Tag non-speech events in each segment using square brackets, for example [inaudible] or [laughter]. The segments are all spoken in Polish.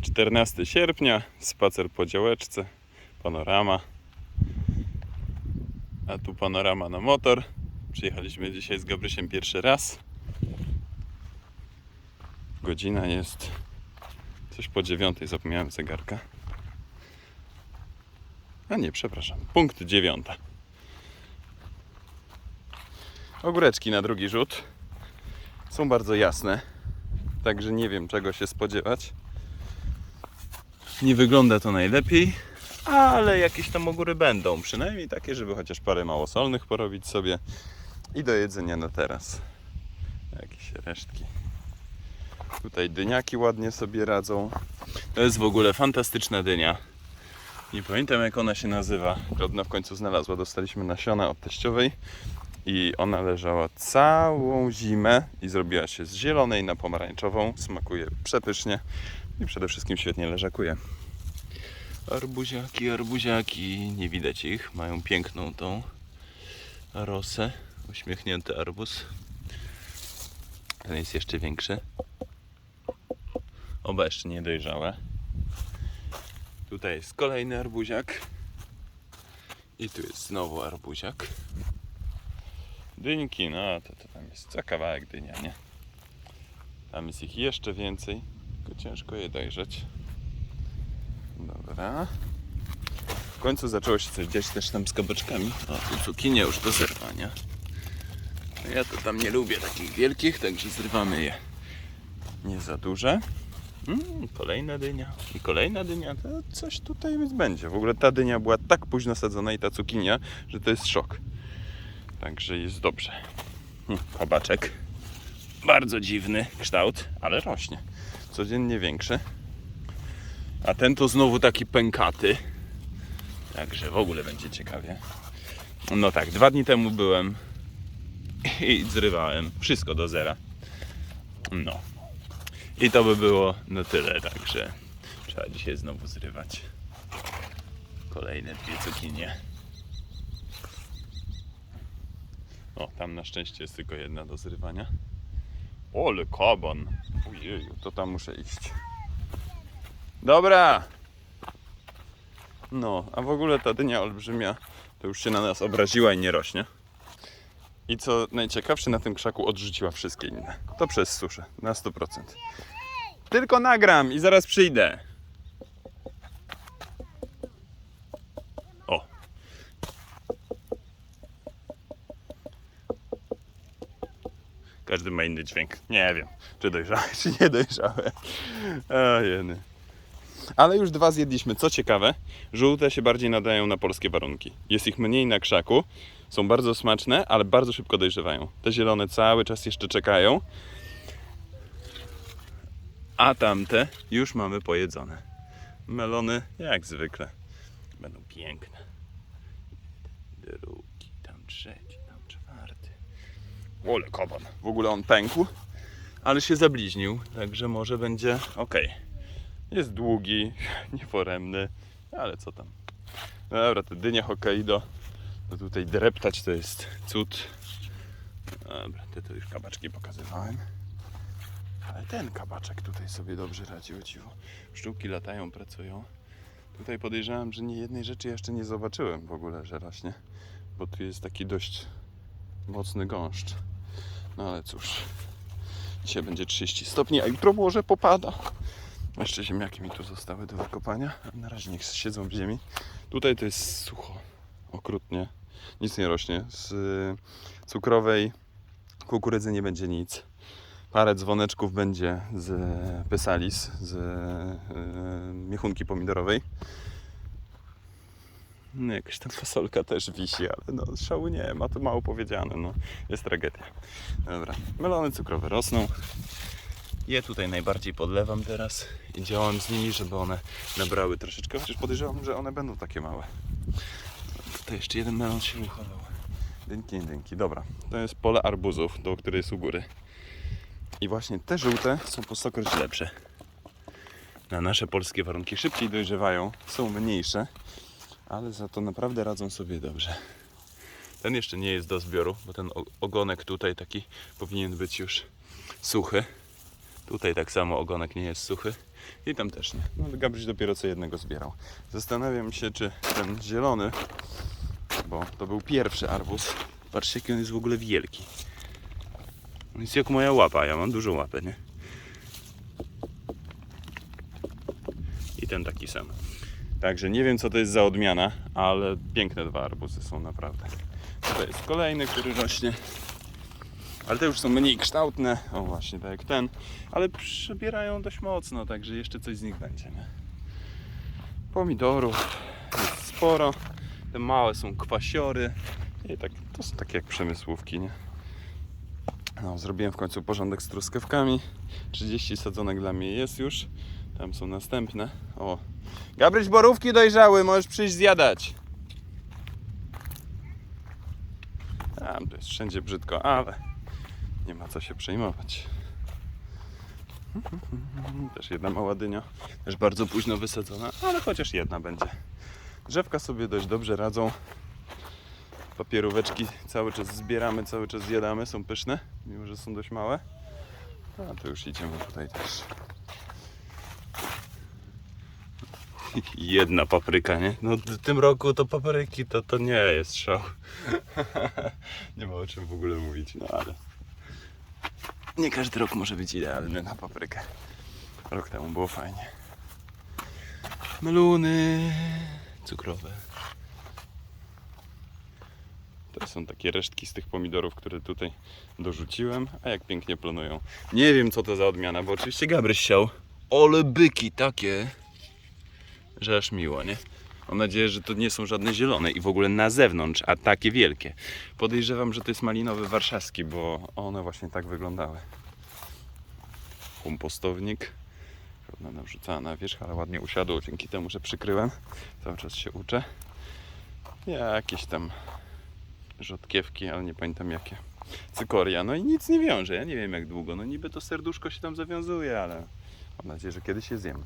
14 sierpnia, spacer po działeczce, panorama. A tu panorama na motor. Przyjechaliśmy dzisiaj z Gabrysiem pierwszy raz. Godzina jest coś po dziewiątej, zapomniałem zegarka. A nie, przepraszam, punkt dziewiąta. Ogóreczki na drugi rzut są bardzo jasne, także nie wiem czego się spodziewać. Nie wygląda to najlepiej, ale jakieś tam ogóry będą, przynajmniej takie, żeby chociaż parę małosolnych porobić sobie i do jedzenia na teraz. Jakieś resztki. Tutaj dyniaki ładnie sobie radzą. To jest w ogóle fantastyczna dynia. Nie pamiętam jak ona się nazywa. Rodna w końcu znalazła. Dostaliśmy nasiona od teściowej i ona leżała całą zimę i zrobiła się z zielonej na pomarańczową. Smakuje przepysznie i przede wszystkim świetnie leżakuje. Arbuziaki, arbuziaki, nie widać ich, mają piękną tą rosę. Uśmiechnięty arbuz. Ten jest jeszcze większy. Oba jeszcze nie dojrzałe. Tutaj jest kolejny arbuziak. I tu jest znowu arbuziak. Dyńki, no to, to tam jest co kawałek dynia, nie? Tam jest ich jeszcze więcej, tylko ciężko je dojrzeć. Dobra. W końcu zaczęło się coś dziać też tam z kabeczkami. O, tu cukinie już do zerwania. No Ja to tam nie lubię takich wielkich, także zrywamy je nie za duże. Mm, kolejna dynia i kolejna dynia, to coś tutaj będzie. W ogóle ta dynia była tak późno sadzona i ta cukinia, że to jest szok. Także jest dobrze. Kabaczek. Bardzo dziwny kształt, ale rośnie. Codziennie większy. A ten to znowu taki pękaty. Także w ogóle będzie ciekawie. No tak, dwa dni temu byłem i zrywałem wszystko do zera. No. I to by było na tyle, także trzeba dzisiaj znowu zrywać. Kolejne dwie cukinie. O, tam na szczęście jest tylko jedna do zrywania. Ole kaban. Ojeju, to tam muszę iść. Dobra. No, a w ogóle ta dynia olbrzymia to już się na nas obraziła i nie rośnie. I co najciekawsze, na tym krzaku odrzuciła wszystkie inne. To przez suszę, na 100%. Tylko nagram i zaraz przyjdę. Każdy ma inny dźwięk. Nie wiem, czy dojrzałe, czy nie dojrzałe. O. Ale już dwa zjedliśmy. Co ciekawe, żółte się bardziej nadają na polskie warunki. Jest ich mniej na krzaku, są bardzo smaczne, ale bardzo szybko dojrzewają. Te zielone cały czas jeszcze czekają, a tamte już mamy pojedzone. Melony, jak zwykle, będą piękne. Drugi, tam trzeci, tam czwarty. Ole, koban. W ogóle on pękł, ale się zabliźnił, także może będzie ok. Jest długi, [laughs] nieforemny, ale co tam. No dobra, te dynie Hokkaido, to tutaj dreptać to jest cud. Dobra, te to już kabaczki pokazywałem. Ale ten kabaczek tutaj sobie dobrze radzi, o dziwo. Pszczółki latają, pracują. Tutaj podejrzewam, że nie jednej rzeczy jeszcze nie zobaczyłem w ogóle, że rośnie. Bo tu jest taki dość mocny gąszcz. No ale cóż. Dzisiaj będzie 30 stopni, a jutro może popada. Jeszcze ziemniaki mi tu zostały do wykopania. Na razie niech siedzą w ziemi. Tutaj to jest sucho, okrutnie. Nic nie rośnie. Z y, cukrowej kukurydzy nie będzie nic. Parę dzwoneczków będzie z pysalis, z y, miechunki pomidorowej. No, jakaś tam fasolka też wisi, ale no szału nie ma, to mało powiedziane, no jest tragedia. Dobra, melony cukrowe rosną. Je tutaj najbardziej podlewam teraz i działam z nimi, żeby one nabrały troszeczkę, chociaż podejrzewam, że one będą takie małe. Tutaj jeszcze jeden melon się uchował. Dynki, dynki. Dobra, to jest pole arbuzów, do której jest u góry. I właśnie te żółte są po stokroć lepsze. Na nasze polskie warunki szybciej dojrzewają, są mniejsze, ale za to naprawdę radzą sobie dobrze. Ten jeszcze nie jest do zbioru, bo ten ogonek tutaj taki powinien być już suchy. Tutaj tak samo ogonek nie jest suchy. I tam też nie. No Gabryś dopiero co jednego zbierał. Zastanawiam się, czy ten zielony, bo to był pierwszy arbuz. Patrzcie, jaki on jest w ogóle wielki. On jest jak moja łapa, ja mam dużą łapę, nie? I ten taki sam. Także nie wiem, co to jest za odmiana, ale piękne dwa arbuzy są naprawdę. Tutaj jest kolejny, który rośnie. Ale te już są mniej kształtne, o właśnie tak jak ten, ale przybierają dość mocno, także jeszcze coś z nich będzie. Nie? Pomidorów jest sporo, te małe są kwasiory i tak, to są takie jak przemysłówki. Nie? No, zrobiłem w końcu porządek z truskawkami, 30 sadzonek dla mnie jest już, tam są następne. O, Gabryś, borówki dojrzały, możesz przyjść zjadać. Tam to jest wszędzie brzydko, ale nie ma co się przejmować. [laughs] Też jedna mała dynia, też bardzo późno wysadzona, ale chociaż jedna będzie. Drzewka sobie dość dobrze radzą. Papieróweczki cały czas zbieramy, cały czas zjadamy, są pyszne, mimo że są dość małe. A to już idziemy tutaj też. [laughs] Jedna papryka, nie? No w tym roku to papryki to, to nie jest szał. [laughs] nie ma o czym w ogóle mówić, no ale nie każdy rok może być idealny na paprykę. Rok temu było fajnie. Meluny cukrowe. To są takie resztki z tych pomidorów, które tutaj dorzuciłem. A jak pięknie planują. Nie wiem co to za odmiana, bo oczywiście Gabryś siał. Ole byki takie, że aż miło, nie? Mam nadzieję, że to nie są żadne zielone i w ogóle na zewnątrz, a takie wielkie. Podejrzewam, że to jest malinowy warszawski, bo one właśnie tak wyglądały. Kompostownik. Żadna nawrzucała na wierzch, ale ładnie usiadło dzięki temu, że przykryłem. Cały czas się uczę. Jakieś tam rzodkiewki, ale nie pamiętam jakie. Cykoria, no i nic nie wiąże. Ja nie wiem jak długo. No niby to serduszko się tam zawiązuje, ale mam nadzieję, że kiedyś je zjem.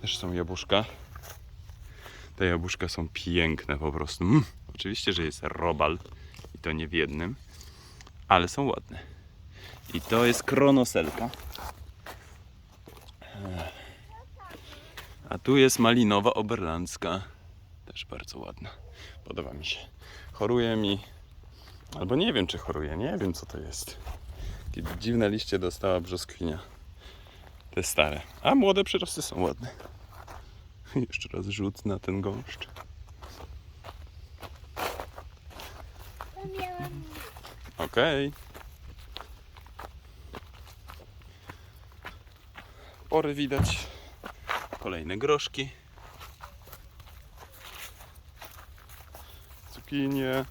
Też są jabłuszka. Te jabłuszka są piękne po prostu. Mm. Oczywiście, że jest robal i to nie w jednym, ale są ładne. I to jest kronoselka. A tu jest malinowa oberlandzka. Też bardzo ładna. Podoba mi się. Choruje mi. Albo nie wiem, czy choruje. Nie wiem, co to jest. Takie dziwne liście dostała brzoskwinia. Te stare. A młode przyrosty są ładne. [laughs] Jeszcze raz rzut na ten gąszcz. Okej. Pory widać. Kolejne groszki. Cukinie.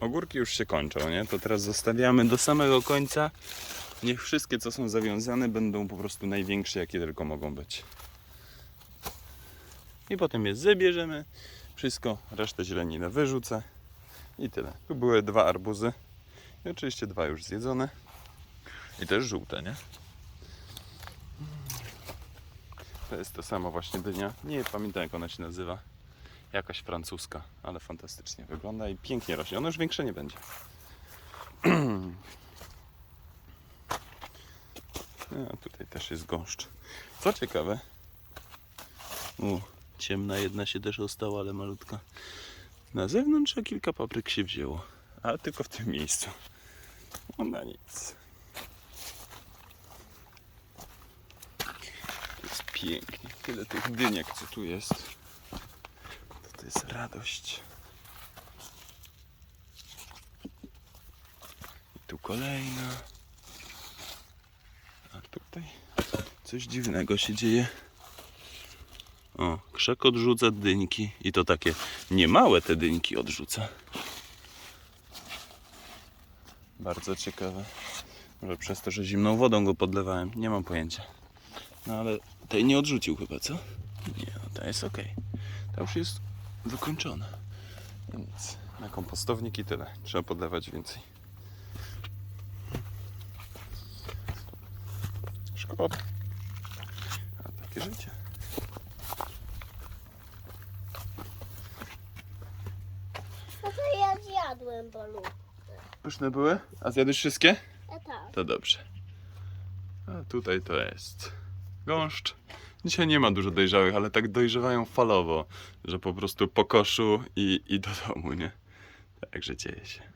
Ogórki już się kończą, nie? To teraz zostawiamy do samego końca. Niech wszystkie, co są zawiązane, będą po prostu największe, jakie tylko mogą być. I potem je zabierzemy. Wszystko, resztę zieleniny wyrzucę. I tyle. Tu były dwa arbuzy. I oczywiście dwa już zjedzone. I też żółte, nie? To jest to samo właśnie dynia. Nie pamiętam jak ona się nazywa. Jakaś francuska, ale fantastycznie wygląda i pięknie rośnie. Ona już większe nie będzie. [clears throat] A tutaj też jest gąszcz. Co ciekawe. U, ciemna jedna się też ostała, ale malutka. Na zewnątrz kilka papryk się wzięło, ale tylko w tym miejscu. No na nic. Jest pięknie. Tyle tych dyniek, co tu jest. To, jest radość. I tu kolejna. A tutaj coś dziwnego się dzieje. O, krzak odrzuca dyńki i to takie niemałe te dyńki odrzuca. Bardzo ciekawe. Może przez to, że zimną wodą go podlewałem, nie mam pojęcia. No ale tej nie odrzucił chyba, co? Nie, no to jest ok. To już jest wykończone. No Nic. Na kompostownik i tyle. Trzeba podlewać więcej. Szkoda. A takie życie. No to ja zjadłem balówkę. Pyszne były? A zjadłeś wszystkie? A tak. To dobrze. A tutaj to jest gąszcz. Dzisiaj nie ma dużo dojrzałych, ale tak dojrzewają falowo, że po prostu po koszu i, i do domu, nie? Także dzieje się.